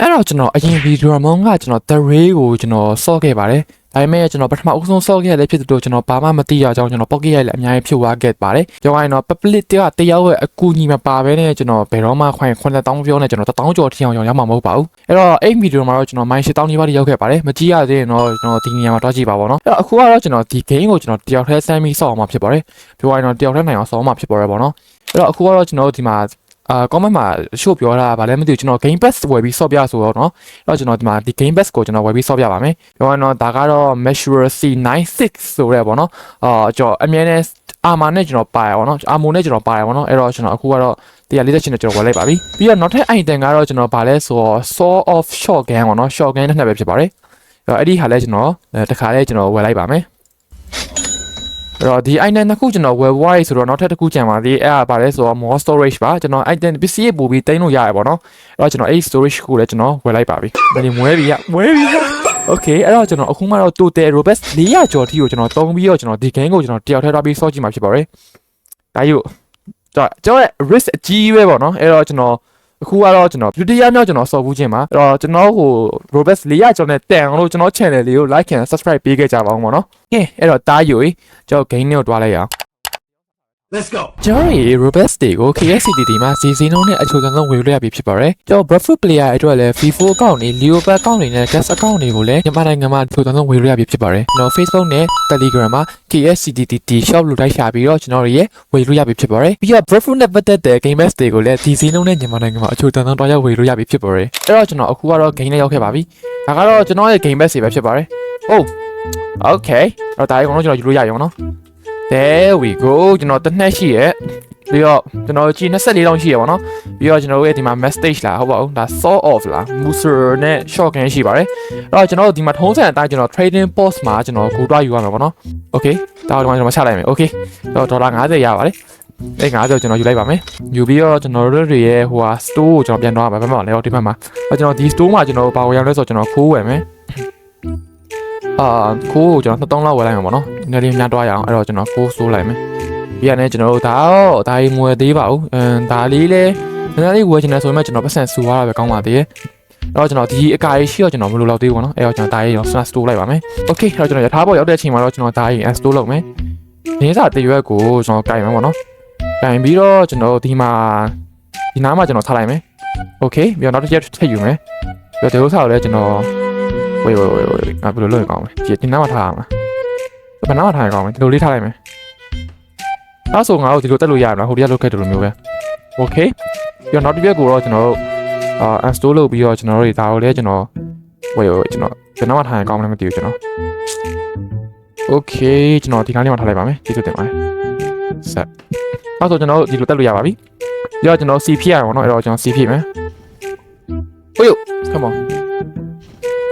အဲ့တော့ကျွန်တော်အရင်ဗီဒီယိုမောင်းကကျွန်တော် The Ray ကိုကျွန်တော်စော့ခဲ့ပါတယ်ဒါပေမဲ့ကျွန်တော်ပထမအဦးဆုံးစော့ခဲ့ရတဲ့ဖြစ်တဲ့ကျွန်တော်ဘာမှမသိရအောင်ကျွန်တော် pocket ရိုက်လည်းအများကြီးဖြုတ်သွားခဲ့ပါတယ်ပြောရရင်တော့ public တယောက်တယောက်ရဲ့အကူအညီမပါဘဲနဲ့ကျွန်တော်ဘယ်တော့မှခွင့်9000ပြောနဲ့ကျွန်တော်1000ကျော်ထီအောင်ရောက်မှာမဟုတ်ပါဘူးအဲ့တော့အဲ့ဗီဒီယိုမှာတော့ကျွန်တော်မိုင်း8000 နီးပါးရောက်ခဲ့ပါတယ်မကြည့်ရသေးရင်တော့ကျွန်တော်ဒီနေရာမှာတွားကြည့်ပါပါတော့အဲ့တော့အခုကတော့ကျွန်တော်ဒီ game ကိုကျွန်တော်တယောက်တည်းဆမ်းပြီးစော့အောင်မှာဖြစ်ပါတယ်ပြောရရင်တော့တယောက်တည်းနိုင်အောင်စော့အောင်မှာဖြစ်ပါတယ်ပေါ့နော်အဲ့တော့အခုကတော့ကျွန်တော်တို့ဒီမှာ အာ comment မှာ show ပြောတာဗာလဲမသိဘူးကျွန်တော် game pass ဝယ်ပြီးစော့ပြဆိုတော့เนาะအဲ့တော့ကျွန်တော်ဒီမှာဒီ game pass ကိုကျွန်တော်ဝယ်ပြီးစော့ပြပါမယ်ပြောရင်တော့ဒါကတော့ measure C96 ဆိုရဲပေါ့เนาะအာကျွန်တော်အမြဲတမ်းအာမာနဲ့ကျွန်တော်ပါရပါတော့အာမိုနဲ့ကျွန်တော်ပါရပါတော့အဲ့တော့ကျွန်တော်အခုကတော့148နဲ့ကျွန်တော်ဝယ်လိုက်ပါပြီပြီးတော့နောက်ထပ် item ကတော့ကျွန်တော်ဗာလဲဆိုတော့ saw off shotgun ပေါ့เนาะ shotgun နဲ့နှစ်ပဲဖြစ်ပါတယ်အဲ့တော့အဲ့ဒီဟာလဲကျွန်တော်တခါလဲကျွန်တော်ဝယ်လိုက်ပါမယ် အဲ့တော့ဒီ item နှစ်ခုကျွန်တော် web wide ဆိုတော့နောက်ထပ်တစ်ခုကြံပါသေးအဲ့ဒါပါလဲဆိုတော့ more storage ပါကျွန်တော် item ပစ္စည်းပို့ပြီးတင်လို့ရရပါတော့အဲ့တော့ကျွန်တော်အဲ့ storage ကိုလည်းကျွန်တော်ဝယ်လိုက်ပါပြီဒါနေမွဲပြီရမွဲပြီရ Okay အဲ့တော့ကျွန်တော်အခုမှတော့ total robust 400ကျော်ထိကိုကျွန်တော်တုံးပြီးတော့ကျွန်တော်ဒီ game ကိုကျွန်တော်တယောက်ထဲထားပြီးစော့ကြည့်မှာဖြစ်ပါတယ်ဒါယူကျွန်တော်ကျွန်တော်ရဲ့ risk အကြီးပဲပေါ့နော်အဲ့တော့ကျွန်တော် အခုကတော့ကျွန်တော် beauty ရမြောက်ကျွန်တော်စော်ဘူးခြင်းပါအဲ့တော့ကျွန်တော်ဟို robust 400ကျော်နဲ့တန်အောင်လို့ကျွန်တော် channel လေးကို like and subscribe ပေးခဲ့ကြပါအောင်ပေါ့နော်ကဲအဲ့တော့တားယူကျွန်တော် game နဲ့ကိုတွားလိုက်ရအောင် Let's go. ကျွန်တော်ရဲ့ robust တွေကို KSCTD မှာစီစဉ်လုံးနဲ့အချို့ဆုံးဝယ်လို့ရပြီဖြစ်ပါတယ်ကျွန်တော် Bradford player အတွက်လည်း Vivo account တွေ Leopard account တွေနဲ့ Gas account တွေကိုလည်းမြန်မာနိုင်ငံမှာအချို့ဆုံးဝယ်လို့ရပြီဖြစ်ပါတယ်ကျွန်တော် Facebook နဲ့ Telegram မှာ KSCTD shop လို့တိုက်ရှာပြီးတော့ကျွန်တော်တို့ရဲ့ဝယ်လို့ရပြီဖြစ်ပါတယ်ပြီးတော့ Bradford နဲ့ပတ်သက်တဲ့ game pass တွေကိုလည်းဒီစီလုံးနဲ့မြန်မာနိုင်ငံမှာအချို့ဆုံးတော့ရောက်ဝယ်လို့ရပြီဖြစ်ပါတယ်အဲ့တော့ကျွန်တော်အခုကတော့ game နဲ့ရောက်ခဲ့ပါပြီဒါကတော့ကျွန်တော်ရဲ့ game pass တွေပဲဖြစ်ပါတယ် Oh Okay အဲ့တော့ဒါရေကတော့ကျွန်တော်ယူလို့ရရောနော် There we go ကျွန်တော်တစ်နှစ်ရှိရဲ့ပြီးတော့ကျွန်တော်ကြီး24လောက်ရှိရပါတော့ပြီးတော့ကျွန်တော်တို့ရဲ့ဒီမှာ message လာဟုတ်ပါဘူးဒါ saw off လာ muser နဲ့ shotgun ရှိပါတယ်အဲ့တော့ကျွန်တော်တို့ဒီမှာထုံးစံအတိုင်းကျွန်တော် trading post မှာကျွန်တော်ဂိုးတွားယူရမှာပေါ့နော် okay ဒါတော့ဒီမှာကျွန်တော်ချလိုက်မယ် okay တော့ဒေါ်လာ90ရပါတယ်အဲ့90ကျွန်တော်ယူလိုက်ပါမယ်ယူပြီးတော့ကျွန်တော်တို့တွေရဲ့ဟိုဟာ store ကိုကျွန်တော်ပြန်သွားမှာဘယ်မှာလဲဟိုဒီဘက်မှာအဲ့ကျွန်တော်ဒီ store မှာကျွန်တော်ဘာဝယ်ရလဲဆိုတော့ကျွန်တော်ခိုးဝယ်မယ် အာခိုးကိုကျွန်တော်3000လောက်ဝယ်လိုက်မှာပေါ့နော်နည်းနည်းများတွားရအောင်အဲ့တော့ကျွန်တော်ခိုးစိုးလိုက်မယ်ပြီးရတယ်ကျွန်တော်တို့ဒါတော့ဒါကြီးမွယ်သေးပါဘူးအမ်ဒါလေးလဲနည်းနည်းလေးဝယ်ချင်တယ်ဆိုရင်ကျွန်တော်ပတ်စံစူရတာပဲကောင်းပါသေးရဲ့အဲ့တော့ကျွန်တော်ဒီအကာကြီးရှိတော့ကျွန်တော်မလိုတော့သေးဘူးပေါ့နော်အဲ့တော့ကျွန်တော်ဒါကြီးရော store လိုက်ပါမယ် okay အဲ့တော့ကျွန်တော်ရထားပေါ်ရောက်တဲ့အချိန်မှာတော့ကျွန်တော်ဒါကြီး store လုပ်မယ်နင်းစာတရွက်ကိုကျွန်တော်ကင်မယ်ပေါ့နော်ကင်ပြီးတော့ကျွန်တော်ဒီမှာဒီနားမှာကျွန်တော်ထားလိုက်မယ် okay ပြီးတော့နောက်တစ်ချက်ထည့်ယူမယ်ပြီးတော့ဒီဥစ္စာကိုလည်းကျွန်တော် ဝေးဝေးဝေးဝေးငါဘယ်လိုလုပ်ရင်ကောင်းမလဲဒီဒီနားမှာထားရမှာဘယ်နားမှာထားရင်ကောင်းမလဲဒီလိုလေးထားလိုက်မယ်အဲ့ဆိုငါတို့ဒီလိုတက်လို့ရမှာဟိုတည်းကလုပ်ခဲ့တယ်လို့မျိုးပဲ okay ပြီးတော့နောက်တစ်ချက်ကိုတော့ကျွန်တော်တို့အာ uninstall လုပ်ပြီးတော့ကျွန်တော်တို့ဒါကိုလည်းကျွန်တော်ဝေးဝေးကျွန်တော်ဘယ်နားမှာထားရင်ကောင်းမလဲမသိဘူးကျွန်တော် okay ကျွန်တော်ဒီကားလေးမှာထားလိုက်ပါမယ်ကျေးဇူးတင်ပါတယ်ဆက်အဲ့ဆိုကျွန်တော်တို့ဒီလိုတက်လို့ရပါပြီပြီးတော့ကျွန်တော် C ဖြည့်ရအောင်เนาะအဲ့တော့ကျွန်တော် C ဖြည့်မယ်ဟိုယ come on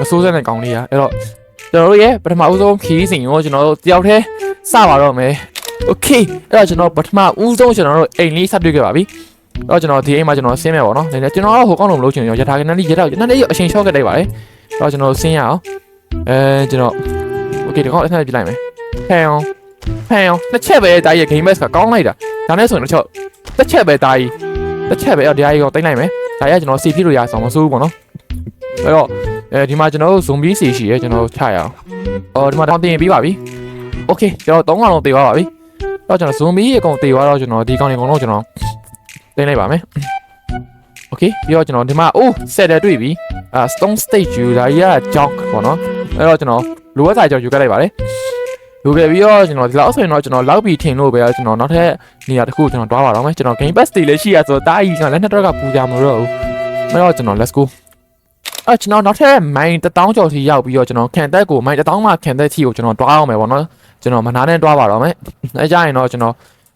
မစိုးစဲတဲ့ကောင်လေးอ่ะအဲ့တော့ကျွန်တော်တို့ရဲ့ပထမဦးဆုံးခီးစဉ်ကိုကျွန်တော်တို့တယောက်တည်းစပါတော့မယ် okay အဲ့တော့ကျွန်တော်ပထမဦးဆုံးကျွန်တော်တို့အိမ်လေးစတွေ့ခဲ့ပါပြီအဲ့တော့ကျွန်တော်ဒီအိမ်မှာကျွန်တော်ဆင်းမယ်ပေါ့နော်ဒါနဲ့ကျွန်တော်ဟိုကောင်းလို့မလုပ်ချင်ရထားကနေလေးရထားကနေလေးအချိန်ရှော့ခဲ့လိုက်ပါလေအဲ့တော့ကျွန်တော်ဆင်းရအောင်အဲကျွန်တော် okay ဒီကောင်အထက်ပြလိုက်မယ်ဖန်အောင်ဖန်အောင်တစ်ချက်ပဲတားရဲ့ game match ကကောင်းလိုက်တာဒါနဲ့ဆိုရင်တစ်ချက်တစ်ချက်ပဲတားကြီးတစ်ချက်ပဲအဲ့ဒီအကြီးကိုတင်လိုက်မယ်ဒါရကျွန်တော်စီဖြစ်လို့ရအောင်မစိုးဘူးပေါ့နော်အဲ့တော့ အဲဒီမှာကျွန်တော်တို့ zombie စီရှိရဲကျွန်တော်တို့ချရအောင်အော်ဒီမှာတောင်းတင်ပြီးပါပြီ okay ကျွန်တော်၃ကောင်လုံးတေသွားပါပြီတော့ကျွန်တော် zombie အကောင်တေသွားတော့ကျွန်တော်ဒီကောင်တွေအကုန်လုံးကျွန်တော်တင်လိုက်ပါမယ် okay ပြီးတော့ကျွန်တော်ဒီမှာအိုး set တယ်တွေ့ပြီအာ stone stage ယူဒါကြီးက junk ပေါ့နော်အဲ့တော့ကျွန်တော်လိုအပ်စာကြောင့်ယူခဲ့လိုက်ပါတယ်ယူခဲ့ပြီးတော့ကျွန်တော်ဒီလောက်ဆိုရင်တော့ကျွန်တော်လောက်ပြီးထင်လို့ပဲကျွန်တော်နောက်ထပ်နေရာတစ်ခုကျွန်တော်တွားပါတော့မယ်ကျွန်တော် game pass တွေလည်းရှိရဆိုတော့တားကြီးကလည်းနှစ်တော့ကပူကြမလို့ဘူးအဲ့တော့ကျွန်တော် let's go အဲ့ကျွန်တော်နောက်ထပ်မိုင်း1000ကျော်ထိရောက်ပြီးတော့ကျွန်တော်ခံတက်ကိုမိုင်း1000မှခံတက်ထိကိုကျွန်တော်တွားအောင်မယ်ပေါ့နော်ကျွန်တော်မနာနဲ့တွားပါတော့မယ်အဲကြရင်တော့ကျွန်တော်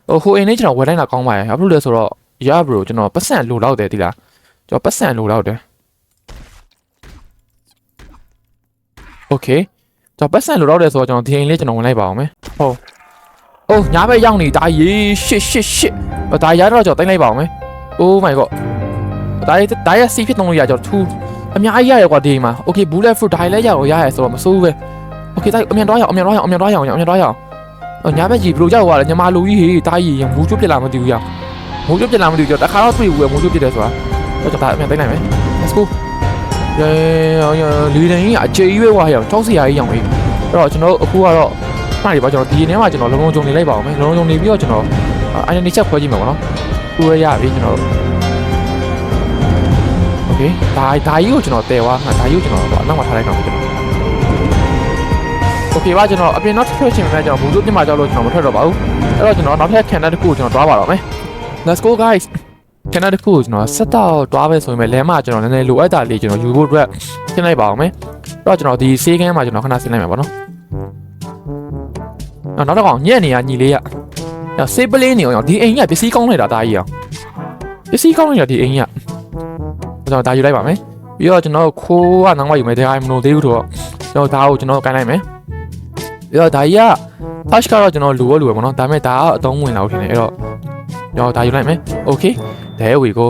ဟိုဟိုအိမ်လေးကျွန်တော်ဝယ်လိုက်တာကောင်းပါရဲ့ဘာဖြစ်လို့လဲဆိုတော့ရဘရိုကျွန်တော်ပတ်စံလိုတော့တယ်ဒီလားကျွန်တော်ပတ်စံလိုတော့တယ် Okay ကျွန်တော်ပတ်စံလိုတော့တယ်ဆိုတော့ကျွန်တော်ဒီအိမ်လေးကျွန်တော်ဝင်လိုက်ပါအောင်မယ်ဟုတ်အိုးညာဘက်ရောက်နေတာရေရှစ်ရှစ်ရှစ်ဒါရတော့ကျွန်တော်တင်လိုက်ပါအောင်မယ် Oh my god ဒါရဒါရစီဖြစ်တော့ရကျွန်တော်ထူ အများကြီးရရကွာဒီအိမ်မှာ Okay bullet fruit ဒါလည်းရတော့ရရဆိုတော့မစိုးဘူးပဲ Okay ဒါအမြန်တော့ရအောင်အမြန်တော့ရအောင်အမြန်တော့ရအောင်အမြန်တော့ရအောင်အော်ညာဘက်ကြီးဘယ်လိုကြောက်သွားလဲညီမလူကြီးဟေးတားကြီးမူးကျွတ်ပြစ်လာမသိဘူးရမူးကျွတ်ပြစ်လာမသိဘူးကျွန်တော်တခါတော့တွေ့ဘူးပဲမူးကျွတ်ပြစ်တယ်ဆိုတာတော့ကျွန်တော်အမြန်တင်လိုက်မယ် Let's go အဲလီဒန်ကြီးကအကျေကြီးပဲဝါရောကြောက်စရာကြီးရောင်ကြီးအဲ့တော့ကျွန်တော်အခုကတော့မှားပြီပါကျွန်တော်ဒီနေ့မှကျွန်တော်လုံးလုံးကြုံနေလိုက်ပါအောင်မယ်လုံးလုံးကြုံနေပြီးတော့ကျွန်တော်အိုင်ဒန်တီချက်ခွဲကြည့်မှာပေါ့နော်ခုရရပြီကျွန်တော် โอเคဒါဒါကြီးကိုကျွန်တော်တည်သွားဒါကြီးကိုကျွန်တော်အနောက်မှာထားလိုက်တော့ကျွန်တော်โอเคပါကျွန်တော်အပြင်နောက်ထွက်ချင်မယ်ကျွန်တော်ဘူးစုတင်မှာကြောက်လို့ကျွန်တော်မထွက်တော့ပါဘူးအဲ့တော့ကျွန်တော်နောက်ထပ်ခံတဲ့တစ်ခုကိုကျွန်တော်တွားပါတော့မယ် Let's go guys ကျွန်တော်တခုကျွန်တော်ဆက်တော့တွားပဲဆိုရင်လည်းလမ်းမှာကျွန်တော်နည်းနည်းလိုအပ်တာလေးကျွန်တော်ယူဖို့အတွက်ရှင်းလိုက်ပါအောင်မယ်အဲ့တော့ကျွန်တော်ဒီဆေးကန်းမှာကျွန်တော်ခဏဆင်းလိုက်မှာပေါ့နော်နောက်တော့ကောင်ညက်နေရညီလေးရနော်ဆေးပလင်းနေအောင်ဒီအိမ်ကပစ္စည်းကောင်းလိုက်တာဒါကြီးအောင်ပစ္စည်းကောင်းလိုက်တာဒီအိမ်က ကျွန်တော်ဒါယူလိုက်ပါမယ်ပြီးတော့ကျွန်တော်ခိုးကနောက်မှယူမယ်ဒါမှမလို့သေးဘူးတော့ကျွန်တော်ဒါကိုကျွန်တော်ကန်လိုက်မယ်ပြီးတော့ဒါကြီးက touch ကတော့ကျွန်တော်လူရောလူရောပေါ့နော်ဒါပေမဲ့ဒါကအသုံးဝင်လာလို့ထင်တယ်အဲ့တော့ကျွန်တော်ဒါယူလိုက်မယ် okay there we go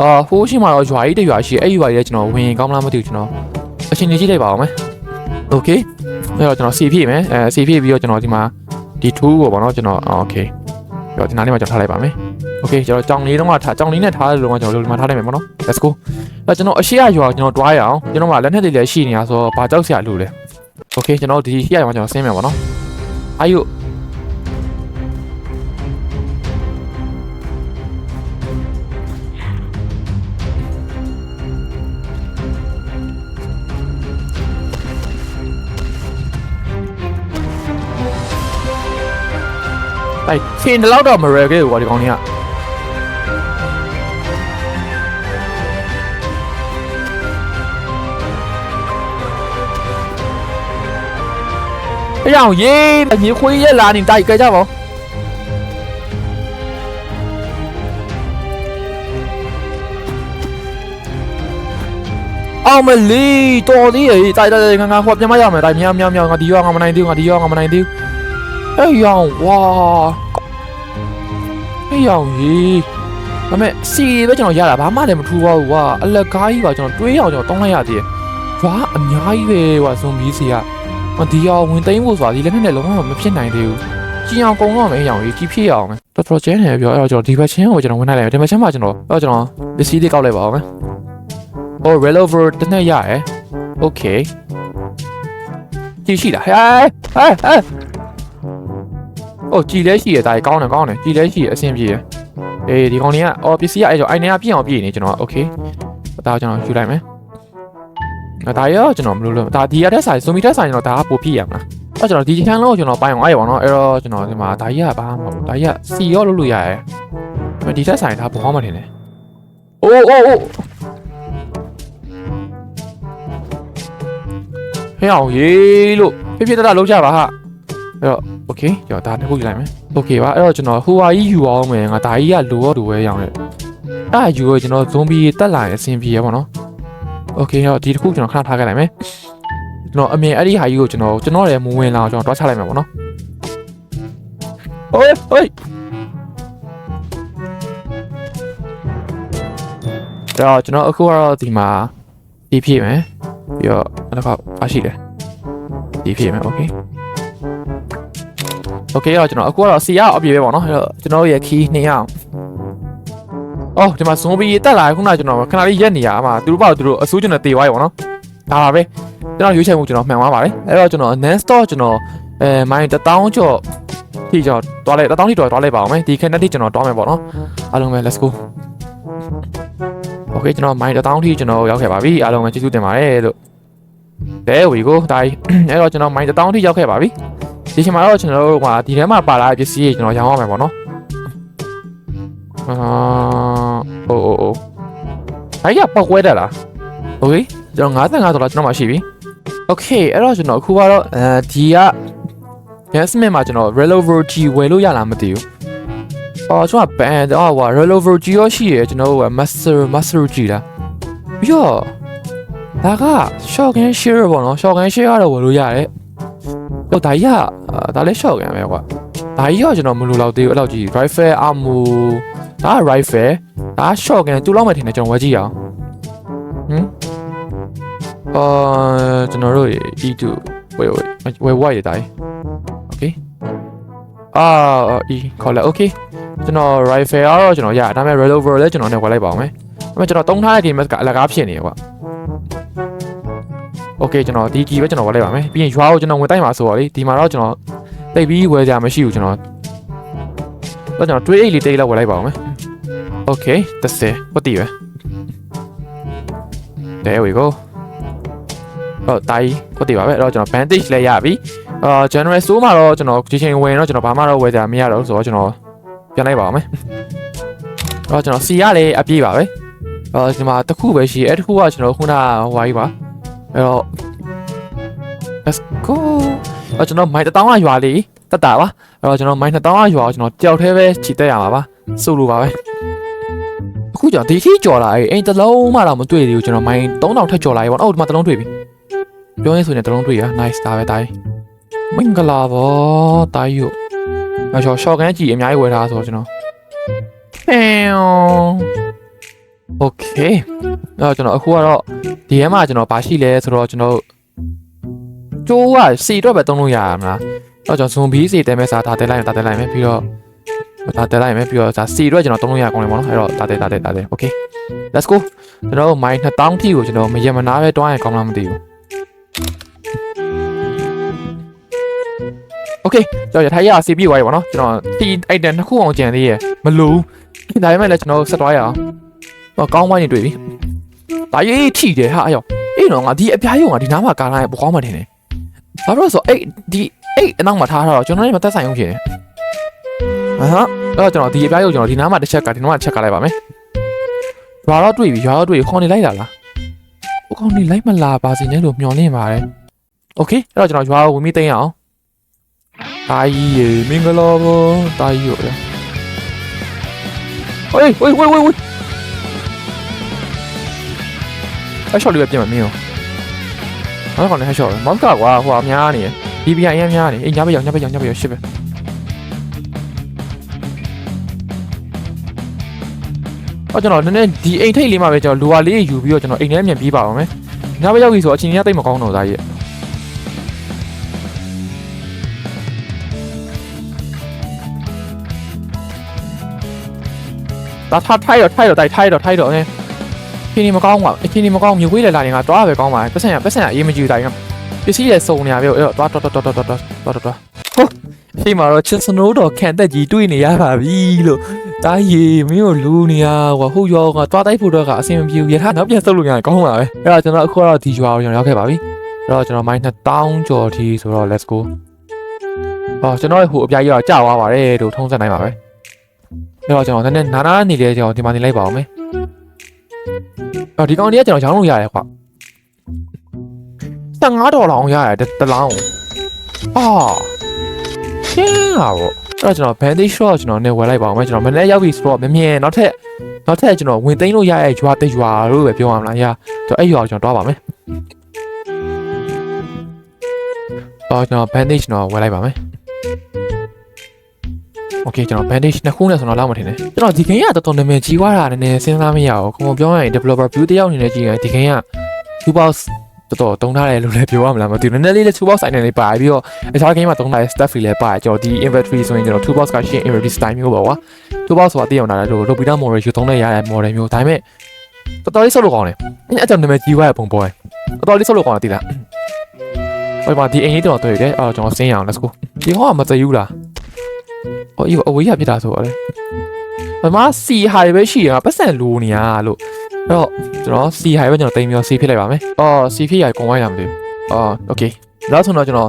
အာဟိုးရှိမှာတော့ရွာကြီးတစ်ရွာရှိအဲ့ရွာကြီးလည်းကျွန်တော်ဝင်ရင်ကောင်းမလားမသိဘူးကျွန်တော်အချိန်ကြီးကြည့်လိုက်ပါအောင်မယ် okay အဲ့တော့ကျွန်တော်စီဖြည့်မယ်အဲစီဖြည့်ပြီးတော့ကျွန်တော်ဒီမှာဒီ2ကိုပေါ့နော်ကျွန်တော် okay ပြီးတော့ဒီနားလေးမှာကျွန်တော်ထားလိုက်ပါမယ် okay ကျွန်တော်ကြောင်လေးတော့ကထားကြောင်လေးနဲ့ထားတဲ့လုံးကကျွန်တော်ဒီမှာထားလိုက်မယ်ပေါ့နော် let's go အဲ့ကျွန်တော်အရှိရရွာကျွန်တော်တွားရအောင်ကျွန်တော်ကလက်နဲ့တွေလည်းရှိနေတာဆိုတော့ဘာကြောက်စရာလို့လဲ okay ကျွန်တော်ဒီရှိရရွာကျွန်တော်ဆင်းမယ်ပေါ့နော်အာယူအဲ့ဖင်တော့တော့မရခဲ့ဘူးကွာဒီကောင်ကြီးက 哎呀，耶！你回也拉你大一个家不？အောင်မလီတော်သေးရဲ့တိုက်တိုက်ငါငါဟောပြန်မရမယ်တိုက်မြောင်မြောင်မြောင်ငါဒီရောငါမနိုင်သေးဘူးငါဒီရောငါမနိုင်သေးဘူးအဲ့ရောင်ဝါအဲ့ရောင်ကြီးဒါပေမဲ့စီပဲကျွန်တော်ရတာဘာမှလည်းမထူပါဘူးကွာအလက်ကားကြီးပါကျွန်တော်တွေးအောင်ကျွန်တော်တောင်းလိုက်ရသေးတယ်ဝါအများကြီးပဲကွာဇွန်ဘီစီက မဒီရောင်ဝင်သိမ်းဖို့ဆိုတာဒီလက်နဲ့လုံးဝမဖြစ်နိုင်သေးဘူးကြည်အောင်ကုံတော့မယ်ရောင်ကြီးကြီးဖြစ်ရအောင်မယ်တော်တော်ကျန်းတယ်ပြောအဲ့တော့ကျွန်တော်ဒီဘက်ချင်းကိုကျွန်တော်ဝင်လိုက်လိုက်ဒီဘက်ချင်းမှာကျွန်တော်အဲ့တော့ကျွန်တော်ပစ္စည်းလေးကောက်လိုက်ပါအောင်မယ် Oh, reliever တနေ့ရရယ် Okay ကြည့်ရှိလားဟဲဟဲဟဲ Oh ကြည်လဲရှိရဒါကြီးကောင်းတယ်ကောင်းတယ်ကြည်လဲရှိရအဆင်ပြေရအေးဒီကောင်လေးကအော်ပစ္စည်းကအဲ့ကြောင့်အိုင်နေကပြည့်အောင်ပြည့်နေကျွန်တော် Okay ဒါကျွန်တော်ယူလိုက်မယ် ဒါရောကျွန်တော်မလို့လို့ဒါဒီရတဲ့ဆိုင်ဆိုမီတဲ့ဆိုင်ကျွန်တော်ဒါကပိုပြည့်ရမှာအဲ့ကျွန်တော်ဒီချမ်းလုံးကိုကျွန်တော်ပိုင်အောင်အဲ့ရပါတော့အဲ့တော့ကျွန်တော်ဒီမှာဒါကြီးကဘာမှမဟုတ်ဒါကြီးကစီရောလို့လို့ရရယ်ဒီတဲ့ဆိုင်ဒါဘောင်းမထင်တယ်အိုးအိုးအိုးဟဲ့အောင်ရေးလို့ပြပြတတလုံးကြပါဟာအဲ့တော့ okay ကျွန်တော်ဒါတစ်ခုယူလိုက်မယ် okay ပါအဲ့တော့ကျွန်တော်ဟိုဟာကြီးယူအောင်မယ်ငါဒါကြီးကလိုတော့လိုပဲရောင်းတယ်အဲ့ဒါယူတော့ကျွန်တော်ဇွန်ဘီတက်လာရင်အဆင်ပြေရပါတော့ okay တော့ဒီတစ်ခုကျွန်တော်ခဏထားခဲ့လိုက်မယ်ကျွန်တော်အမြင်အဲ့ဒီဟာကြီးကိုကျွန်တော်ကျွန်တော်လည်းမဝင်လာအောင်ကျွန်တော်တွားချလိုက်မယ်ပေါ့နော်โอ้ยเฮ้ยတော့ကျွန်တော်အခုကတော့ဒီမှာဒီဖြည့်မယ်ပြီးတော့နောက်တစ်ခါအားရှိတယ်ဒီဖြည့်မယ်โอเคโอเคတော့ကျွန်တော်အခုကတော့စီရအပြည့်ပဲပေါ့နော်အဲ့တော့ကျွန်တော်ရဲ့ခီးနှစ်အောင် အော်ဒီမှာဇွန်ဘီတက်လာခုနကကျွန်တော်ခဏလေးရက်နေရအမှသူတို့ဘာသူတို့အစိုးကျွန်တော်တေသွားပြီပေါ့နော်ဒါပါပဲကျွန်တော်ရွေးချယ်မှုကျွန်တော်မှန်သွားပါတယ်အဲ့တော့ကျွန်တော် non stop ကျွန်တော်အဲမိုင်း1000ကျော်ထိကျွန်တော်တွားလိုက်1000ထိတွားတွားလိုက်ပါအောင်မယ်ဒီခက်နဲ့ထိကျွန်တော်တွားမယ်ပေါ့နော်အားလုံးပဲ let's go โอเคကျွန်တော်မိုင်း1000ထိကျွန်တော်ရောက်ခဲ့ပါပြီအားလုံးပဲကျေးဇူးတင်ပါတယ်လို့ there we go ဒါကြီးအဲ့တော့ကျွန်တော်မိုင်း1000ထိရောက်ခဲ့ပါပြီဒီချိန်မှာတော့ကျွန်တော်တို့ကဒီထဲမှာပါလာတဲ့ပစ္စည်းတွေကျွန်တော်ရောင်းရမယ်ပေါ့နော် အာအိုးအိုးအိုးအဲ့ရပောက်ကွဲတယ်လားโอเคကျွန်တော်55ဒေါ်လာကျွန်တော်မှရှိပြီโอเคအဲ့တော့ကျွန်တော်အခုကတော့အဲဒီက Jasmine မှာကျွန်တော် Relover G ဝယ်လို့ရလားမသိဘူးအော်ကျွန်တော်ဘန်တော့ဟို Relover G ရောရှိရယ်ကျွန်တော်က Master Master G လားပြီးတော့ဒါက shotgun share ပေါ့နော် shotgun share ကတော့ဝယ်လို့ရတယ်ဟိုဒါကြီးကအာဒါလည်း shotgun ပဲကွာဒါကြီးကကျွန်တော်မလိုတော့သေးဘူးအဲ့လောက်ကြီး rifle ammo ဒါက rifle ဒါက shotgun သူ့လောက်မှထင်တယ်ကျွန်တော်ဝယ်ကြည့်အောင်ဟမ်အာကျွန်တော်တို့ E2 ဝယ်ဝယ်ဝယ်ဝိုက်ရတိုင်း okay အာ E ခေါ်လိုက် okay ကျွန်တော် rifle ကတော့ကျွန်တော်ရဒါပေမဲ့ revolver လည်းကျွန်တော်နဲ့ဝယ်လိုက်ပါအောင်မယ်ဒါပေမဲ့ကျွန်တော်တုံးထားတဲ့ game ကအလကားဖြစ်နေရကွာ okay ကျွန်တော်ဒီ key ပဲကျွန်တော်ဝယ်လိုက်ပါမယ်ပြီးရင်ရွာကိုကျွန်တော်ဝင်တိုက်မှာဆိုတော့လေဒီမှာတော့ကျွန်တော်တိတ်ပြီးဝယ်ကြမရှိဘူးကျွန်တော်တော့ကျွန်တော်တွေးအိတ်လေးတိတ်လောက်ဝယ်လိုက်ပါအောင်မယ် Okay, that's it. What do you? There we go. ဟောတာကြီးကိုတည်ပါပဲအဲ့တော့ကျွန်တော် bandage လဲရပြီအာ general store မှာတော့ကျွန်တော်ဒီချိန်ဝင်တော့ကျွန်တော်ဘာမှတော့ဝယ်စရာမရတော့ဆိုတော့ကျွန်တော်ပြန်လိုက်ပါအောင်မယ်အဲ့တော့ကျွန်တော်စီရလည်းအပြည့်ပါပဲအော်ဒီမှာတစ်ခုပဲရှိအဲ့တစ်ခုကကျွန်တော်ခုနဟွာကြီးပါအဲ့တော့ let's go အဲ့ကျွန်တော်မိုင်1000ကရွာလေးတက်တာပါအဲ့တော့ကျွန်တော်မိုင်2000ကရွာကိုကျွန်တော်ကြောက်သေးပဲခြိတက်ရမှာပါစုလို့ပါပဲ အခုကျွန်တော်ဒီခေတ်ကြော်လာအဲ့အိမ်တစ်လုံးမှတော့မတွေ့သေးဘူးကျွန်တော်မိုင်း3000ထက်ကြော်လာရေပေါ့အော်ဒီမှာတစ်လုံးတွေ့ပြီပြောရင်ဆိုရင်တစ်လုံးတွေ့ရ nice ဒါပဲတိုင်းမင်္ဂလာပါတိုင်းယူအဲ့တော့ short gun ကြီးအများကြီးဝယ်ထားဆိုတော့ကျွန်တော်ဟဲโอเคအဲ့တော့ကျွန်တော်အခုကတော့ဒီထဲမှာကျွန်တော်ဘာရှိလဲဆိုတော့ကျွန်တော်ကျိုးကစီတော့ပဲတုံးလို့ရရမလားအဲ့တော့ကျွန်တော်ဇွန်ဘီစီတဲမဲ့စားဒါတဲလိုက်ဒါတဲလိုက်မယ်ပြီးတော့ ဒါတက်လိုက်မယ်ပြီးတော့ဒါ C တော့ကျွန်တော်သုံးလို့ရကောင်းတယ်ပေါ့နော်အဲ့တော့ဒါတက်ဒါတက်ဒါတက် okay let's go ကျွန်တော်တို့ my 2000 ठी ကိုကျွန်တော်မယမနာပဲတွားရင်ကောင်းလားမသိဘူး okay ကျွန်တော်ရထားရ CP ဝိုင်းပေါ့နော်ကျွန်တော် T item နှစ်ခုအောင်ကြံသေးရမလို့ဒါပေမဲ့လည်းကျွန်တော်ဆက်တွားရအောင်ဟောကောင်းဝိုင်းနေတွေ့ပြီဒါရေးထိတယ်ဟာအဲ့ရောအေးတော့ငါဒီအပြားရုံကဒီနားမှာကာလာရပေါ့ကောင်းမှထင်တယ်ဘာလို့လဲဆိုတော့အဲ့ဒီအဲ့အနောက်မှာထားထားတော့ကျွန်တော်လည်းမသက်ဆိုင်အောင်ဖြစ်တယ် ဟာအဲ့တော့ကျွန်တော်ဒီအပြားရုံကျွန်တော်ဒီနားမှာတစ်ချက်ကဒီနားမှာတစ်ချက်ကလိုက်ပါမယ်ရွာတော့တွေ့ပြီရွာတော့တွေ့ပြီခေါင်းနေလိုက်တာလားဟိုခေါင်းနေလိုက်မလားပါစီနဲ့လို့မျောလင့်ပါတယ်โอเคအဲ့တော့ကျွန်တော်ရွာကိုဝင်ပြီးသိမ်းအောင်တာကြီးရေမင်္ဂလာပါတာကြီးရောဟေးဟေးဟေးဟေးဟေးအဲ့ရှော့လေးပဲပြင်မမင်းရောအဲ့ကောင်လည်းဟဲ့ရှော့ပဲမောက်ကကွာဟိုအများနေတယ် BBI အများများနေအေးညဘက်ရောက်ညဘက်ရောက်ညဘက်ရောက်ရှစ်ပဲ တော့ကျွန်တော်နည်းနည်းဒီအိမ်ထိတ်လေးမှာပဲကျွန်တော်လူဝါလေးယူပြီးတော့ကျွန်တော်အိမ်ထဲမြန်ပြေးပါအောင်မယ်ညဘက်ရောက်ပြီဆိုတော့အချိန်ကြီးတိတ်မကောင်းတော့သားရဲ့ဒါထားထိုက်တော့ထိုက်တော့တိုက်ထိုက်တော့ထိုက်တော့ဟဲ့ခင်းနေမကောင်းပါအချင်းနေမကောင်းမြို့ကြီးလေလာနေကတော့ပဲကောင်းပါပဲပတ်စံရပတ်စံရအေးမကြည့်တိုင်းကပစ္စည်းတွေစုံနေရပြီအဲ့တော့တွားတွားတွားတွားတွားတွားတွား ဟုတ်ဒီမှာတော့ချစ်စနိုးတော့ခံတက်ကြီးတွေ့နေရပါပြီလို့တားရီမင်းတို့လူနေရဟိုဟိုရောကတွားတိုက်ဖို့တော့ကအဆင်မပြေဘူးရထားနောက်ပြန်ဆုပ်လို့ရရင်ကောင်းပါပဲအဲ့တော့ကျွန်တော်အခုတော့ဒီရွာကိုကျွန်တော်ရောက်ခဲ့ပါပြီအဲ့တော့ကျွန်တော်မိုင်း2000ကျော်ထီဆိုတော့ let's go ဟောကျွန်တော်ဟိုအပြားကြီးတော့ကြာသွားပါတယ်လို့ထုံးစံနိုင်ပါပဲအဲ့တော့ကျွန်တော်နည်းနည်းနာနာနေလေကျွန်တော်ဒီမှာနေလိုက်ပါအောင်မယ်အော်ဒီကောင်ကြီးကကျွန်တော်ရောင်းလို့ရတယ်ကွာ15ဒေါ်လာအောင်ရတယ်တစ်လောင်းအာ ရှင်းလာပေါ့အဲ့တော့ကျွန်တော် bandage shot ကျွန်တော်နဲ့ဝယ်လိုက်ပါအောင်မယ်ကျွန်တော်မနေ့ရောက်ပြီဆိုတော့မမြင်နောက်ထပ်နောက်ထပ်ကျွန်တော်ဝင်သိမ်းလို့ရရဲ့ရွာတရွာလို့ပဲပြောရမလားညာကျွန်တော်အဲ့ရွာကိုကျွန်တော်တွားပါမယ်အော်ကျွန်တော် bandage ကျွန်တော်ဝယ်လိုက်ပါမယ်โอเคကျွန်တော် bandage နှစ်ခုနဲ့ဆိုတော့လောက်မထင်နဲ့ကျွန်တော်ဒီခင်ကတော်တော်နာမည်ကြီးသွားတာနည်းနည်းစဉ်းစားမရဘူးခုံပြောရရင် developer view တယောက်အနေနဲ့ကြည့်ရင်ဒီခင်က two box တော်တော်တုံးထားတယ်လို့လည်းပြောရမလားမသိဘူးနည်းနည်းလေးလည်း two box ဆိုင်နေလေးပါပြီးတော့အခြား game မှာတုံးထားတဲ့ stuff တွေလည်းပါတယ်ကျွန်တော်ဒီ inventory ဆိုရင်ကျွန်တော် two box ကရှင်း inventory style မျိုးပါကွာ two box ဆိုတာတည်အောင်လာတယ်လို့ Robita model ယူသုံးလိုက်ရတဲ့ model မျိုးဒါပေမဲ့တော်တော်လေးဆုပ်လို့ကောင်းတယ်အဲ့အကြောင်းနာမည်ကြီးသွားတဲ့ပုံပေါ်တယ်တော်တော်လေးဆုပ်လို့ကောင်းတယ်တိလားဟိုမှာဒီအိမ်လေးတော်တွေ့တယ်အော်ကျွန်တော်ဆင်းရအောင် let's go ဒီဟောကမသိဘူးလားအော်ဒီအဝေးရဖြစ်တာဆိုတော့ဘာမှစီဟာတွေပဲရှိရပတ်စံလိုနေရလို့အဲ့ တော့ကျွန်တော် C high ပဲကျွန်တော်တင်ပြီးတော့ C ဖြစ်လိုက်ပါမယ်အော် C ဖြစ်ရကွန်ဝိုင်းလာမသိဘူးအော် okay နောက်ဆုံးတော့ကျွန်တော်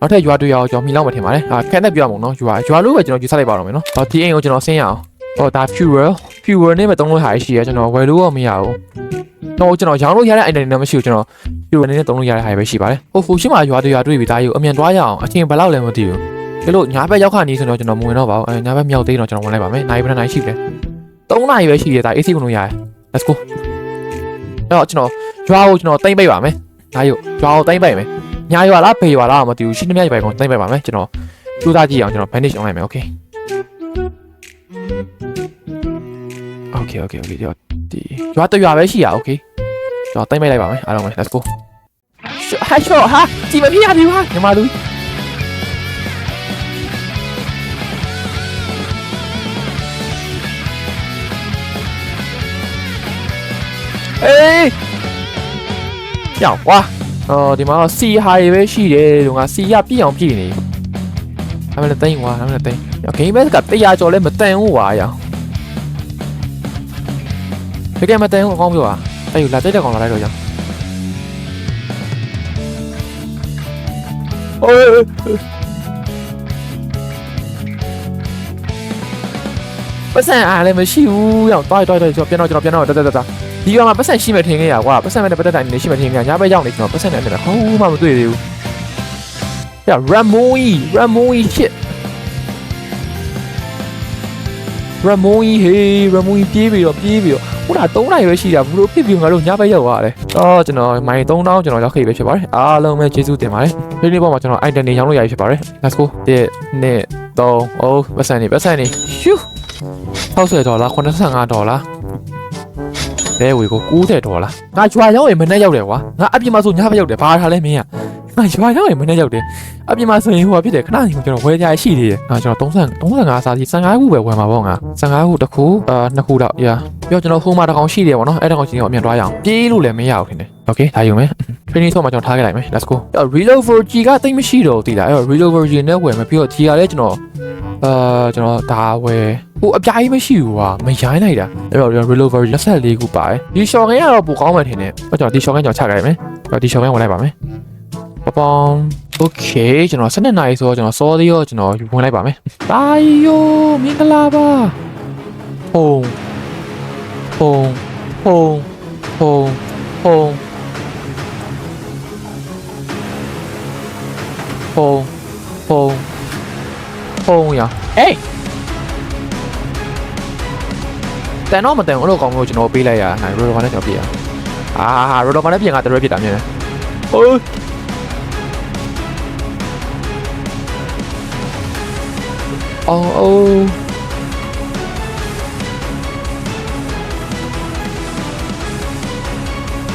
နောက်ထပ်ရွာတွေ့ရအောင်ကျွန်တော်မိလောက်မထင်ပါနဲ့အာခက်နဲ့ပြောရမလို့နော်ရွာရွာလို့ပဲကျွန်တော်ယူဆလိုက်ပါတော့မယ်နော်ဟောဒီအိမ်ကိုကျွန်တော်ဆင်းရအောင်ဟောဒါ fuel fuel နဲ့ပဲသုံးလို့ဟာရှိရကျွန်တော်ဝယ်လို့တော့မရဘူးတော့ကျွန်တော်ရောင်းလို့ရတဲ့အိုင်တန်တွေမရှိဘူးကျွန်တော် fuel နဲ့သုံးလို့ရတဲ့ဟာပဲရှိပါတယ်ဟိုဖူရှင်းမှာရွာတွေ့ရတွေ့ပြီးသားယူအမြန်သွားရအောင်အချိန်ဘယ်လောက်လဲမသိဘူးဒါလို့ညာဘက်ရောက်ခါနေဆိုတော့ကျွန်တော်မဝင်တော့ပါဘူးအဲညာဘက်မြောက်သေးတော့ကျွန်တော်ဝင်လိုက်ပါမယ်နိုင်ဘယ်နိုင်ရှိလဲ၃နိုင်ပဲရှိရတာ AC ဝင်လို့ရတယ် let's go အဲ့တော့ကျွန်တော်ရွာကိုကျွန်တော်တိမ့်ပိတ်ပါမယ်ဒါယူရွာကိုတိမ့်ပိတ်မယ်ညာရွာလားဘေရွာလားမသိဘူးရှင်းသမျှရွာကိုတိမ့်ပိတ်ပါမယ်ကျွန်တော်စူးစမ်းကြည့်အောင်ကျွန်တော် bandage အောင်လိုက်မယ် okay okay okay okay ကြောဒီရွာတရွာပဲရှိရ okay ကျွန်တော်တိမ့်ပိတ်လိုက်ပါမယ်အားလုံးပဲ let's go ဟာရှော့ဟာကြည်မပြရဘူးဟာညီမလူအေးပြောင်းကွာအော်ဒီမှာတော့ 哎，呀哇，哦，他妈 C 哈也没死的，龙啊 C 呀必要拼的，他们来等我，他们来等，要给你们个等呀，叫你们等我呀，你给你们等我光不啊？哎呦，来这里光来这里。哎，不是啊，你们修，要对对对，就变到就到变到，对对对对。 ပြန်တော့ကျွန်တော်ပြန်တော့တတတတဒီကောင်ကပတ်စံရှိမှထင်ခဲ့ရကွာပတ်စံမဲ့ပတ်သက်တိုင်းနေရှိမှထင်ခဲ့ရညဘက်ရောက်နေကျွန်တော်ပတ်စံနဲ့တက်ဟောမှမတွေ့သေးဘူးပြ Ramoi Ramoi shit ရမုံကြီးဟေးရမုံကြီးပြေးပြီးတော့ပြေးပြီးတော့ဟိုဒါ3နိုင်ပဲရှိတာဘူးလို့ဖြစ်ပြီးငါတို့ညဘက်ရောက်သွားတယ်တော့ကျွန်တော်မိုင်3000ကျွန်တော်ရောက်ခဲ့ပြီဖြစ်ပါတယ်အားလုံးပဲကျေးဇူးတင်ပါတယ်ဒီနေ့ပေါ်မှာကျွန်တော် item တွေရောင်းလို့ရပြီဖြစ်ပါတယ် let's go 1 2 3အိုးပတ်စံနေပတ်စံနေရှူ60ဒေါ်လာ85ဒေါ်လာ လဲဝေကို90ဒေါ်လာငါကြွာရောက်ရင်မနဲ့ရောက်တယ်ကွာငါအပြင်မှာဆိုညဘက်ရောက်တယ်ဘာထားလဲမင်းက ငါကြွာရောက်ရင်မနဲ့ရောက်တယ်အပြင်မှာဆိုရင်ဟိုကဖြစ်တယ်ခဏနေကျွန်တော်ဝယ်ကြရရှိသေးတယ်ငါကျွန်တော်30 35စာစီ15ခုပဲဝယ်မှာပေါ့ငါ15ခုတစ်ခုအာနှစ်ခုတော့ yeah ပြောကျွန်တော်ဟိုမှာတစ်ကောင်ရှိတယ်ပေါ့နော်အဲ့တစ်ကောင်ချင်းကိုအမြန်တွားရအောင်ပြေးလို့လည်းမရဘူးထင်တယ် okay ဒါယူမယ် training ဆော့မှာကျွန်တော်ထားခဲ့လိုက်မယ် let's go အဲ့ reload for G ကတိတ်မရှိတော့ဘူးတည်လားအဲ့ reload for G နဲ့ဝယ်မယ်ပြီးတော့ G ကလည်းကျွန်တော်အာကျွန်တော်ဒါဝယ်ဟိုအပြားကြီးမရှိဘူးကွာမရိုင်းလိုက်တာအဲ့တော့ reload for လက်ဆက်၄ခုပါတယ်ဒီ short gun ကတော့ပိုကောင်းမှထင်တယ်အဲ့တော့ဒီ short gun ကျွန်တော်ချခဲ့လိုက်မယ်အဲ့ဒီ short gun ဝင်လိုက်ပါမယ် ပပောင်း Okay ကျွန်တော်12နာရီဆိုတော့ကျွန်တော်စောသေးရောကျွန်တော်ဝင်လိုက်ပါမယ်။ဘာယိုမင်္ဂလာပါ။ဟုံဟုံဟုံဟုံဟုံဟုံဟုံဟုံရ။အေးတန်တော့မတန်ဘူးအဲ့လိုကောင်မျိုးကျွန်တော်ပေးလိုက်ရဟိုရိုဒိုကန်နဲ့ကျွန်တော်ပြရ။အာဟာရိုဒိုကန်နဲ့ပြင်ကတရွေးပြတာမြင်တယ်။ဟိုး Oh oh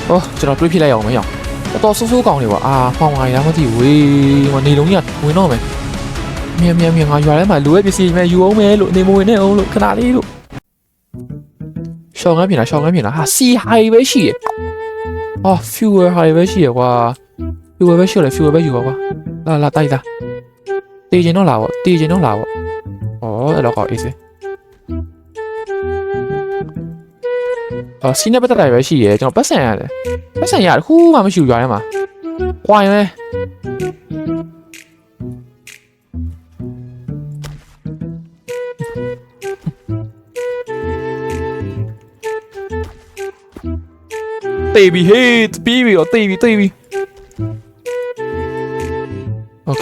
အော်ကျွန်တော်တွေးပြလိုက်အောင်မရအောင်တော်တော်ဆိုးဆိုးကောင်းနေပါအာဖောင်းပါရမသိဘူးဝေးမနေလုံးကြီးကဝင်တော့မယ်မြန်မြန်မြန်ငါရွာထဲမှာလူရဲ့ပစ္စည်းမဲ့ယူအောင်မယ်လို့နေမဝင်နဲ့အောင်လို့ခဏလေးလို့ရှောင်းငန်းပြင်လားရှောင်းငန်းပြင်လားဟာ C high ပဲရှိရအော် fuel high ပဲရှိရကွာ fuel ပဲရှိရလေ fuel ပဲယူပါကွာလာလာတိုက်လာတေးချင်တော့လာပေါ့တေးချင်တော့လာပေါ့ 哦，အဲ့တော့ကောအေးစေအော်စီးနေပတ်သက်လိုက်ပဲရှိရဲကျွန်တော်ပတ်စံရတယ်ပတ်စံရတခုမှမရှိဘူးရွာထဲမှာကွာရင်လဲတေးပြီဟေးပြီးပြီတော့တေးပြီတေးပြီโอ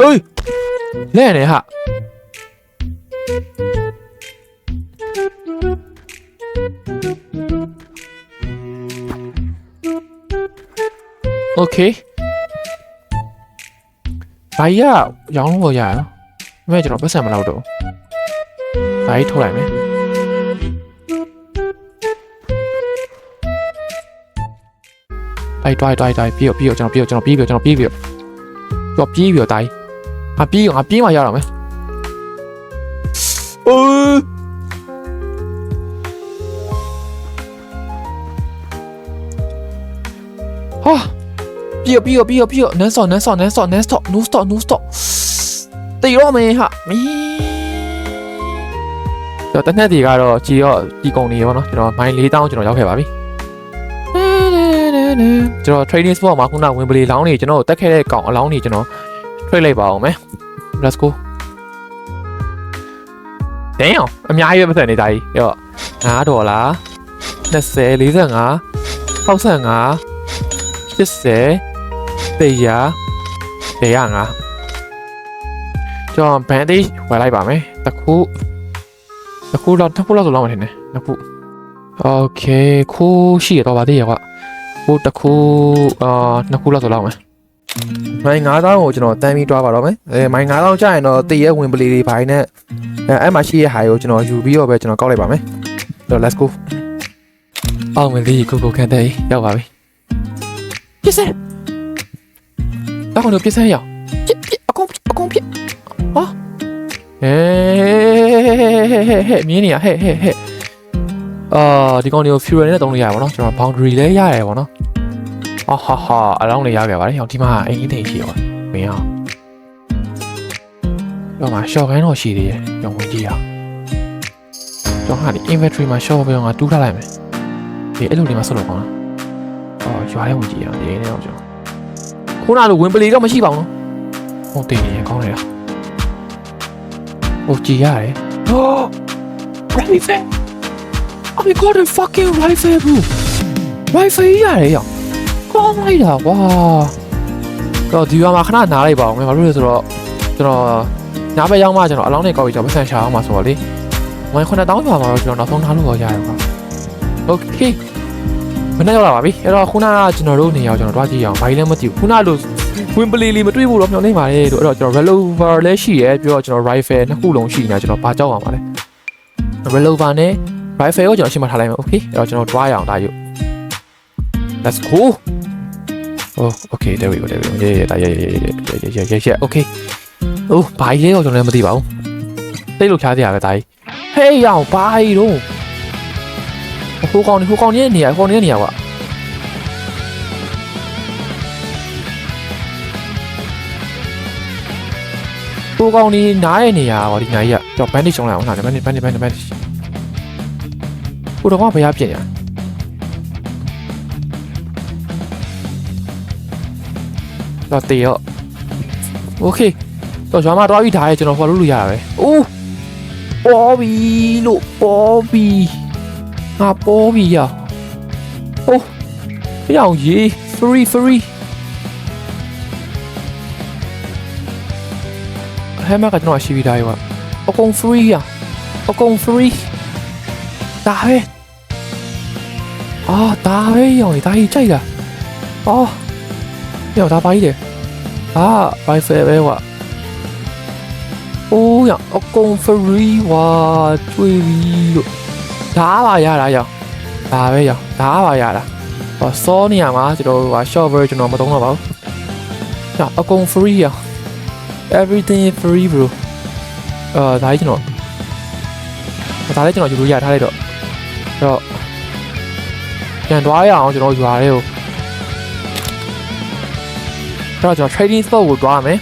เค เอ้ยแล่เนี่ยฮะโอเคဘာကြီးကရောင်းလို့ရရနော်။ဒါပေမဲ့ကျွန်တော်ပတ်စံမလောက်တော့။ဘာကြီးထုတ်လိုက်မယ်။တိုင်းတိုင်းတိုင်းတိုင်းပြီးတော့ပြီးတော့ကျွန်တော်ပြီးတော့ကျွန်တော်ပြီးပြီးတော့ကျွန်တော်ပြီးပြီးတော့ကျွန်တော်ပြီးပြီးတော့တိုင်း ငါပြီးငါပြီးမှရတော့မယ်။အိုးဟာပြီးတော့ပြီးတော့ပြီးတော့ပြီးတော့နန်းစော့နန်းစော့နန်းစော့နန်းစော့ no stop no stop တေရောမယ်ဟာမီတော့တနက်ဒီကတော့ကြည်တော့ဒီကုံနေရောနော်ကျွန်တော်မိုင်း4000ကျွန်တော်ရောက်ခဲ့ပါပြီကျွန်တော် training spot မှာခုနဝင်ပလီလောင်းနေကျွန်တော်တက်ခဲ့တဲ့ကောင်အလောင်းနေကျွန်တော် ထွက်လိုက်ပါအောင်မယ် let's go တန်းအောင်အများကြီးပဲမဆန်နေတာကြီးရော5ဒေါ်လာ20 45 65 80တေရာတေရာငါကျွန်တော် bandage ဝယ်လိုက်ပါမယ်တစ်ခုတစ်ခုတော့တစ်ခုလောက်ဆိုလောက်မထင်နဲ့နှစ်ခု okay ခိုးရှိရတော့ပါသေးရကွာဟိုတစ်ခုအာနှစ်ခုလောက်ဆိုလောက်မယ် မိုင်း9000ကိုကျွန်တော်တန်းပြီးတွားပါတော့မယ်အဲမိုင်း9000ကျရင်တော့တည့်ရဲ့ဝင်ပလီတွေဘိုင်းနဲ့အဲအဲ့မှာရှိရဟာကိုကျွန်တော်ယူပြီးတော့ပဲကျွန်တော်ကောက်လိုက်ပါမယ်တော့ let's go အောင်မလေးကိုကိုခန့်တဲ့ရောက်ပါပြီပြစ်စဲတော့ကတော့ပြစ်စဲရောက်ပြစ်ပြစ်အကုန်အကုန်ပြစ်ဟာဟဲဟဲဟဲဟဲမြင်းနေရဟဲဟဲဟဲအာဒီကောင်တွေကို fuel နဲ့တုံးလို့ရပါတော့ကျွန်တော် boundary လည်းရတ ယ်ပေါ့နော်ဟာဟာဟာအလောင်းလေးရခဲ့ပါတယ်ဟောဒီမှာအင်ကြီးတိတ်ရှိရောမင်းအောင်တော့မှာ short gun တော့ရှိသေးတယ်ကြောင်ဝင်ကြည့်အောင်ကျွန်တော်ဟာဒီ inventory မှာ short gun ကတူးထားလိုက်မယ်ဒီအဲ့လိုလေးမှာဆက်လို့ကောင်းလားအော်ရွာထဲဝင်ကြည့်အောင်ဒီနေ့တော့ကျွန်တော်ခုနကလိုဝင်ပလီတော့မရှိပါဘူးနော်ဟုတ်တယ်ရင်ကောင်းတယ်လားဟိုကြည်ရတယ် Oh, rifle! Oh my god, a fucking rifle, bro! Rifle ရတယ်ရော ကောင်းလိုက်တာကွာတော့ဒီရွာမှာခဏနားလိုက်ပါအောင်ဘာလို့လဲဆိုတော့ကျွန်တော်နားဘက်ရောက်မှကျွန်တော်အလောင်းနဲ့ကောက်ပြီးကျွန်တော်ပတ်စံရှာအောင်မှာဆိုတော့လေဝင်9000ရွာမှာတော့ကျွန်တော်နောက်ဆုံးထားလို့တော့ရတယ်ကွာ Okay မနေ့ရောက်လာပါပြီအဲ့တော့ခုနကကျွန်တော်တို့နေရာကိုကျွန်တော်တွားကြည့်အောင်ဘာကြီးလဲမသိဘူးခုနလိုဝင်ပလီလီမတွေ့ဘူးတော့မျောနေပါလေတို့အဲ့တော့ကျွန်တော် revolver လည်းရှိရဲပြီးတော့ကျွန်တော် rifle နှစ်ခုလုံးရှိနေတာကျွန်တော်ဘာကြောက်အောင်ပါလဲ revolver နဲ့ rifle ကိုကျွန်တော်ရှင်းမထားလိုက်မယ် okay အဲ့တော့ကျွန်တော် draw ရအောင်ဒါယူ let's go Oh okay there we go there we go ရေရေဒါရေရေရေရေရေရေ okay ဟိုဘာကြီးလဲတော့ကျွန်တော်လည်းမသိပါဘူးသိလို့ဖြားစရာပဲဒါကြီးဟေးရောင်ဘာကြီးတော့ဟိုကောင်ဟိုကောင်နေနေရဟိုကောင်နေနေရကွာိုကောင်းနေနားရဲ့နေရာဟောဒီနားကြီးကကြောက်ဘန်ဒေ့ချ်အောင်လာအောင်လာဘန်ဒေ့ဘန်ဒေ့ဘန်ဒေ့ဘန်ဒေ့ဟိုတော့ကဘယ်ရပြင်ရလဲ တော့တေရော okay တော့ကျွန်တော်တော့ပြီးထားရဲကျွန်တော် follow လုပ်ရတာပဲအိုးပေါ်ပြီလို့ပေါ်ပြီငါပေါ်ပြီရအိုးပြောင်းရေး free free ဟဲ့မကကျွန်တော်ရှိပြီးသားရောအကုန် free ရအကုန် free ဒါပဲအာဒါပဲရောင်ဒါကြီးကြိုက်တာအော် ရောင်ဒါပါကြီးတယ်အာ rifle ပဲကွာအိုးရောင်အကုန် free ဝါကျွေးပြီးလို့ဒါပါရတာရောင်ဒါပဲရောင်ဒါပါရတာဟောစောနေရမှာကျွန်တော်ဟို short version တော့မသုံးတော့ပါဘူးရောင်အကုန် free ရောင် everything is free bro အာဒါကြီးကျွန်တော်ဒါလည်းကျွန်တော်ယူလို့ရထားလိုက်တော့အဲ့တော့ပြန်သွားရအောင်ကျွန်တော်ရွာလေးကိုအဲ့ တော့ကျွန်တော် trading spot ကိုသွားရမယ်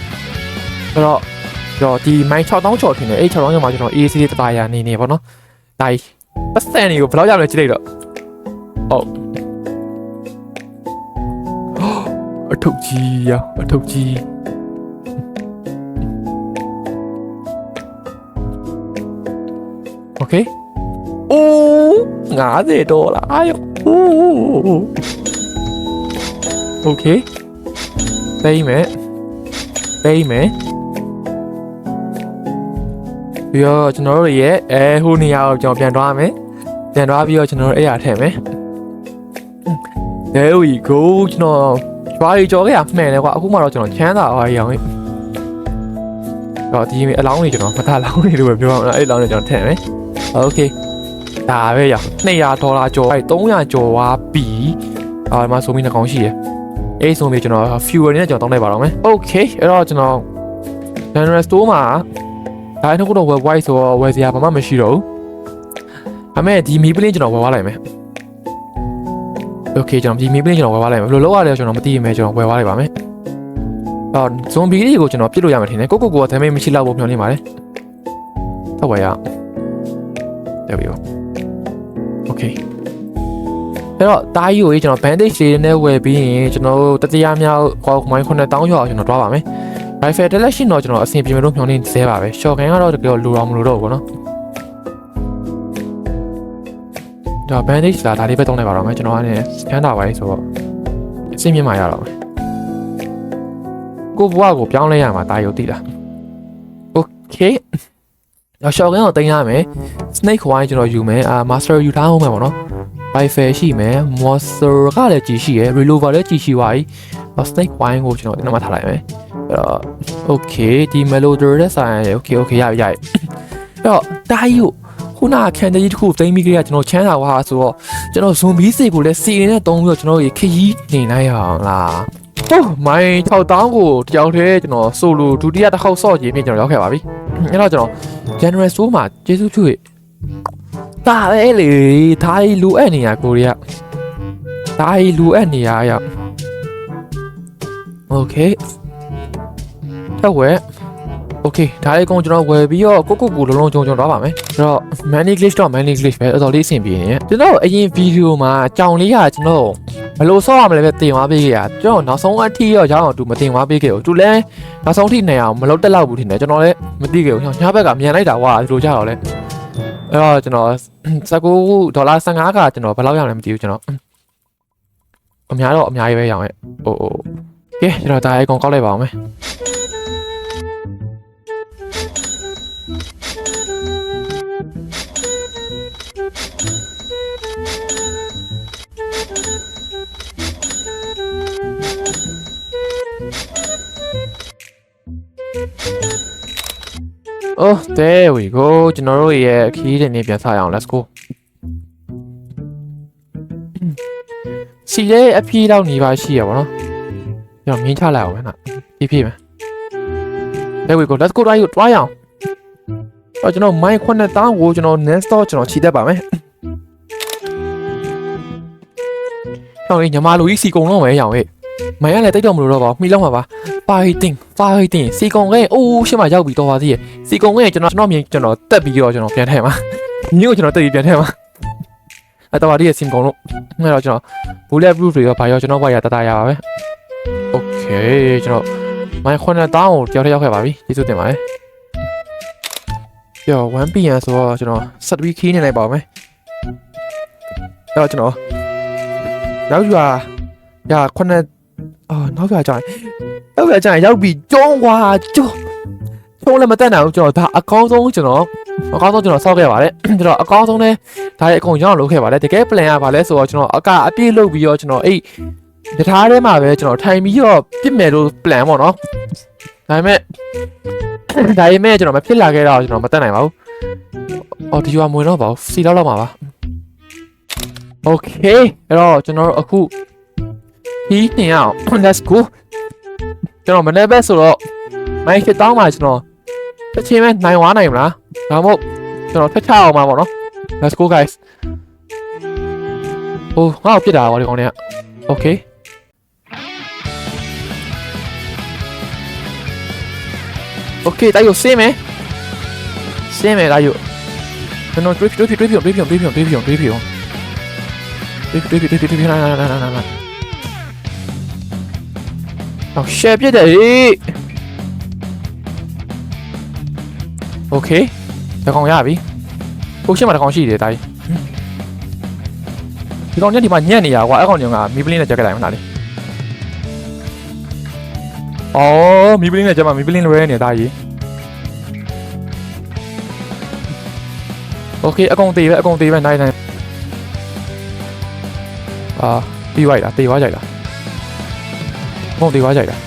အဲ့တော့ကျွန်တော်ဒီ mine 6000ကျော်ထင်တယ်အဲ့6000ကျော်မှာကျွန်တော် AC တပါးရနေနေပေါ့နော်ဒါကြီးပတ်စံတွေကိုဘယ်လောက်ရမလဲကြည့်လိုက်တော့ဟုတ်အထုပ်ကြီးရအထုပ်ကြီး Okay. အိုး90ဒေါ်လာအာယောအိုး Okay. သိမ်းမယ်သိမ်းမယ်ပြီးတော့ကျွန်တော်တို့ရဲ့အဲဟိုနေရာကိုကျွန်တော်ပြန်သွားမယ်ပြန်သွားပြီးတော့ကျွန်တော်တို့အဲ့ရထည့်မယ် There we go ကျွန်တော်ရွာကြီးကြော်ခဲ့ရမှန်တယ်ကွာအခုမှတော့ကျွန်တော်ချမ်းသာသွားရအောင်တော့ဒီအလောင်းကြီးကျွန်တော်မထလောင်းကြီးလို့ပဲပြောအောင်အဲ့လောင်းကြီးကျွန်တော်ထည့်မယ် Okay ဒါပဲရ200ဒေါ်လာကျော်အဲ300ကျော်ဝါပြီအာဒီမှာဆိုမိနှကောင်ရှိရယ် အဲ့ဆိုမျိုးကျွန်တော် fuel နဲ့ကျွန်တော်တောင်းလိုက်ပါတော့မယ် okay အဲ့တော့ကျွန်တော် general store မှာဒါအဲ့ခုတော့ web white ဆိုတော့ဝယ်စရာဘာမှမရှိတော့ဘူးဒါပေမဲ့ဒီမီးပလင်းကျွန်တော်ဝယ်သွားလိုက်မယ် okay ကျွန်တော်ဒီမီးပလင်းကျွန်တော်ဝယ်သွားလိုက်မယ်ဘယ်လိုလုပ်ရလဲကျွန်တော်မသိရင်ပဲကျွန်တော်ဝယ်သွားလိုက်ပါမယ်အော်ဇွန်ဘီလေးကိုကျွန်တော်ပြစ်လို့ရမှာထင်တယ်ကိုကိုကိုကဒါမှမရှိတော့ဘူးမျှော်နေပါတယ်ဟုတ်ပါရဲ့တော်ပြီ okay အဲ့တော့တားကြီးကိုကျွန်တော် bandage လေးနဲ့ဝယ်ပြီးရင်ကျွန်တော်တို့တတိယမြောက်ကောက်မိုင်း9000ကျော်ကျွန်တော်တွားပါမယ်။ rifle တက်လက်ရှိတော့ကျွန်တော်အဆင်ပြေမလို့မျှော်နေသေးပါပဲ။ shotgun ကတော့တကယ်လိုတော့မလိုတော့ဘူးပေါ့နော်။ဒါ bandage လာဒါလေးပဲတုံးလိုက်ပါတော့မယ်ကျွန်တော်ကနေချမ်းသာပါလေဆိုတော့အဆင်ပြေမှရတော့မယ်။ကိုဘွားကိုပြောင်းလဲရမှာတားရုပ်တိလား။ Okay တော့ shotgun ကိုတင်ရမယ် snake wine ကျွန်တော်ယူမယ်အာ master ယူထားအောင်မယ်ပေါ့နော် rifle ရှိမယ် monster ကလည်းကြည်ရှိရယ် revolver လည်းကြည်ရှိပါပြီအော် snake wine ကိုကျွန်တော်ဒီနောက်မှာထားလိုက်မယ်အဲ့တော့ okay ဒီ melody နဲ့ဆိုင်ရတယ် okay okay ရပြီရပြီအဲ့တော့တားယူခုနကခံတကြီးတစ်ခုသိမ်းပြီးကြရကျွန်တော်ချမ်းသာသွားဆိုတော့ကျွန်တော် zombie စိတ်ကိုလည်းစီရင်နဲ့တုံးပြီးတော့ကျွန်တော်ရေခရီးနေလိုက်ရအောင်လားဟုတ်မိုင်း6000ကိုတယောက်တည်းကျွန်တော် solo ဒုတိယတစ်ခေါက်ဆော့ခြင်းဖြင့်ကျွန်တော်ရောက်ခဲ့ပါပြီအဲ့တော့ကျွန်တော် general store မှာကျေးဇူးပြုရ ဒါပဲလေဒါကြီးလူအပ်နေရကိုရီးယားဒါကြီးလူအပ်နေရရโอเคတော့ဝဲโอเคဒါလေးကောင်ကျွန်တော်ဝယ်ပြီးတော့ကိုကိုကိုလုံးလုံးကြုံကြုံသွားပါမယ်အဲ့တော့ money glitch တော့ money glitch ပဲအတော်လေးအဆင်ပြေနေတယ်ကျွန်တော်အရင်ဗီဒီယိုမှာကြောင်လေးကကျွန်တော်ဘယ်လိုဆော့ရမလဲပဲတင်သွားပေးခဲ့ရကျွန်တော်နောက်ဆုံးအထိရောရအောင်သူမတင်သွားပေးခဲ့ဘူးသူလည်းနောက်ဆုံးထိနေအောင်မလုပ်တက်လောက်ဘူးထင်တယ်ကျွန်တော်လည်းမသိခဲ့ဘူးညဘက်ကမြန်လိုက်တာကွာဒီလိုကြတော့လေ အဲ့တော့ကျွန်တော်19ဒေါ်လာ15ကကျွန်တော်ဘယ်လောက်ရအောင်လဲမသိဘူးကျွန်တော်အများတော့အများကြီးပဲရအောင်ရဲ့ဟိုဟိုကဲကျွန်တော်ဒါအကောင်ကောက်လိုက်ပါအောင်မယ် Oh there we go ကျွန်တော်တို့ရဲ့ခီးတဲ့နေ့ပြန်စရအောင် let's go စီတဲ့အပြေးတော့နေပါရှိရပါတော့ကျွန်တော်မြင်းချလိုက်အောင်မယ်နော်ပြေးပြေးမယ် there we go let's go တိုင်းကိုတွားရအောင်အော်ကျွန်တော် mic 9000ကိုကျွန်တော် next store ကျွန်တော်ခြိတတ်ပါမယ်ဟောင်းညီမလိုကြီးစီကုံတော့မယ်ရောင်ဟဲ့ မိုင်ကလည်းတိတ်တော့မလို့တော့ပါဘူးမိလောက်မှာပါ fighting fighting စီကုံကဲအိုးရှေ့မှာရောက်ပြီတော့ပါသေးရဲ့စီကုံကကျွန်တော်ကျွန်တော်မြင်ကျွန်တော်တက်ပြီးတော့ကျွန်တော်ပြန်ထဲမှာမြို့ကျွန်တော်တက်ပြီးပြန်ထဲမှာအဲ့တော့ဒီရဲ့စင်ကုံလို့အဲ့တော့ကျွန်တော် bullet proof တွေရောဘာရောကျွန်တော်ဘာရတတရပါပဲ okay ကျွန်တော်မိုင်းခွန်းနဲ့တောင်းကိုကြောက်ထရောက်ခဲ့ပါပြီကျေးဇူးတင်ပါတယ်ကျော် 1pm ဆိုတော့ကျွန်တော်ဆက်ပြီးခီးနေလိုက်ပါဦးမယ်အဲ့တော့ကျွန်တော်နောက်ရွာရခွန်းနဲ့ အော်နောက်ရွာကြာရင်နောက်ရွာကြာရင်ရောက်ပြီကျုံးကွာကျုံးဖုန်းလည်းမတက်နိုင်ဘူးကျွန်တော်ဒါအကောင်းဆုံးကျွန်တော်အကောင်းဆုံးကျွန်တော်စောက်ခဲ့ပါတယ်ကျွန်တော်အကောင်းဆုံးလဲဒါရဲ့အကုန်ရအောင်လုပ်ခဲ့ပါတယ်တကယ် plan ကဘာလဲဆိုတော့ကျွန်တော်အကအပြည့်လုပ်ပြီးတော့ကျွန်တော်အဲ့တထားထဲမှာပဲကျွန်တော်ထိုင်ပြီးတော့ပြစ်မယ်လို့ plan ပေါ့နော်ဒါပေမဲ့ဒါပေမဲ့ကျွန်တော်မဖြစ်လာခဲ့တော့ကျွန်တော်မတက်နိုင်ပါဘူးအော်ဒီရွာမဝင်တော့ပါဘူးစီလောက်လောက်မှာပါ Okay အဲ့တော့ကျွန်တော်တို့အခု ဒီနေအောင် let's go ကျွန်တော်မနေ့ပဲဆိုတော့မိုင်းချတောင်းပါကျွန်တော်တစ်ချိန်မဲ့နိုင်ဝါနိုင်မလားဒါမှမဟုတ်ကျွန်တော်ဖက်ချအောင်ပါပေါ့နော် let's go guys ဟိုငါ့ကိုပြစ်တာပါဒီကောင်တွေက okay okay တာယူစင်းမယ်စင်းမယ်တာယူကျွန်တော်တွေးတွေးတွေးတွေးပြုံတွေးပြုံတွေးပြုံတွေးပြုံတွေးပြုံတွေးတွေးတွေးတွေးတွေးတွေးနာနာနာနာ ။အော်ရှယ်ပြစ်တယ်လေ။ Okay ။တကောင်ရပြီ။ကိုရှင်းမှာတကောင်ရှိတယ်တာကြီး။ဒီကောင်ညက်ဒီမှာညက်နေရကွာအဲ့ကောင်ညောင်ကမီပလင်းနဲ့ကြက်ကတိုင်မလားလေ။အော်မီပလင်းနဲ့ကြက်မှာမီပလင်းလွဲနေတာကြီး။ Okay အကောင်သေးပဲအကောင်သေးပဲနိုင်နိုင်။အာပြီးသွားပြီလားတေသွားကြိုက်လား။ ။ကောင်တေသွားကြိုက်တာ။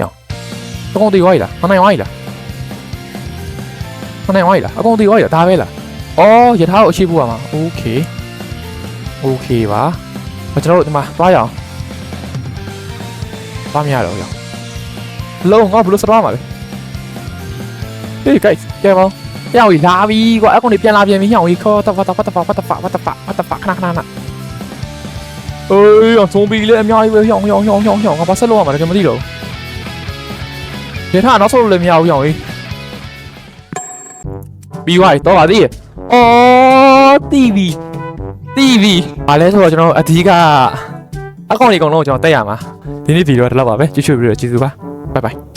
ညောင်း။ကောင်တေသွားရည်လား။မနိုင်သွားရည်လား။မနိုင်သွားရည်လား။အကောင်တေသွားရည်လား။ဒါပဲလား။အော်ယထာကိုအရှိဖို့ပါမှာ။ Okay ။ Okay ပါ။မကျွန်တော်တို့ဒီမှာသွားရအောင်။သွားမရတော့ရအောင်။လုံးငါဘလို့စသွားမှာလဲ။ Hey guys ကြည့်ပါဦး။ဟျောင်းကြီးလာပြီကွာအကောင်ကြီးပြန်လာပြန်ပြီဟျောင်းကြီးခေါ်တဖတ်တဖတ်တဖတ်တဖတ်တဖတ်တဖတ်ခဏခဏခဏ အေးအဆုံးပြီလေအများကြီးပဲဟောင်းဟောင်းဟောင်းဟောင်းဟောင်းငါဘာဆက်လို့ရမှာလဲကမသိတော့ယထာနောက်ဆုံးလို့လည်းမရဘူးဟောင်းကြီးပြီးသွားပြီတော့ပါသေးရဲ့။အော်တီဗီတီဗီဘာလဲဆိုတော့ကျွန်တော်အဓိကအကောင့်တွေအကုန်လုံးကိုကျွန်တော်တက်ရမှာဒီနေ့ဗီဒီယိုကဒီလောက်ပါပဲကြည့်ရှုပြီးတော့ကျေးဇူးပါဘိုင်ဘိုင်